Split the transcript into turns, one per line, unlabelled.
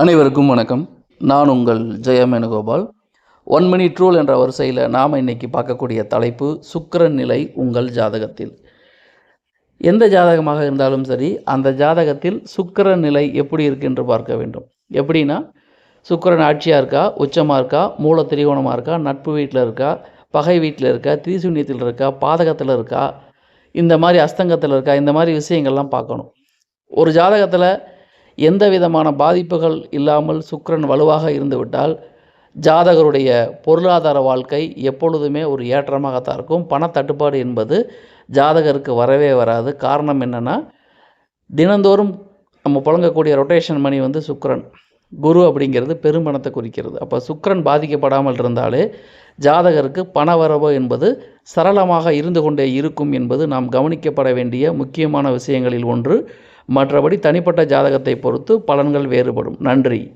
அனைவருக்கும் வணக்கம். நான் உங்கள் ஜெயமேனுகோபால் ஒன் மினி ட்ரூல் என்ற வரிசையில் நாம் இன்னைக்கு பார்க்கக்கூடிய தலைப்பு சுக்கரன் நிலை உங்கள் ஜாதகத்தில். எந்த ஜாதகமாக இருந்தாலும் சரி அந்த ஜாதகத்தில் சுக்கரன் நிலை எப்படி இருக்கு என்று பார்க்க வேண்டும். எப்படின்னா சுக்கரன் ஆட்சியாக இருக்கா உச்சமாக இருக்கா மூல திரிகோணமாக இருக்கா நட்பு வீட்டில் இருக்கா பகை வீட்டில் இருக்கா திரிசூன்யத்தில் இருக்கா பாதகத்தில் இருக்கா இந்த மாதிரி அஸ்தங்கத்தில் இருக்கா இந்த மாதிரி விஷயங்கள்லாம் பார்க்கணும். ஒரு ஜாதகத்தில் எந்த விதமான பாதிப்புகள் இல்லாமல் சுக்கரன் வலுவாக இருந்துவிட்டால் ஜாதகருடைய பொருளாதார வாழ்க்கை எப்பொழுதுமே ஒரு ஏற்றமாகத்தான் இருக்கும். பணத்தட்டுப்பாடு என்பது ஜாதகருக்கு வரவே வராது. காரணம் என்னென்னா தினந்தோறும் நம்ம புழங்கக்கூடிய ரொட்டேஷன் மணி வந்து சுக்கரன். குரு அப்படிங்கிறது பெரும்பணத்தை குறிக்கிறது. அப்போ சுக்கரன் பாதிக்கப்படாமல் இருந்தாலே ஜாதகருக்கு பணவரவு என்பது சரளமாக இருந்து கொண்டே இருக்கும் என்பது நாம் கவனிக்கப்பட வேண்டிய முக்கியமான விஷயங்களில் ஒன்று. மற்றபடி தனிப்பட்ட ஜாதகத்தை பொறுத்து பலன்கள் வேறுபடும். நன்றி.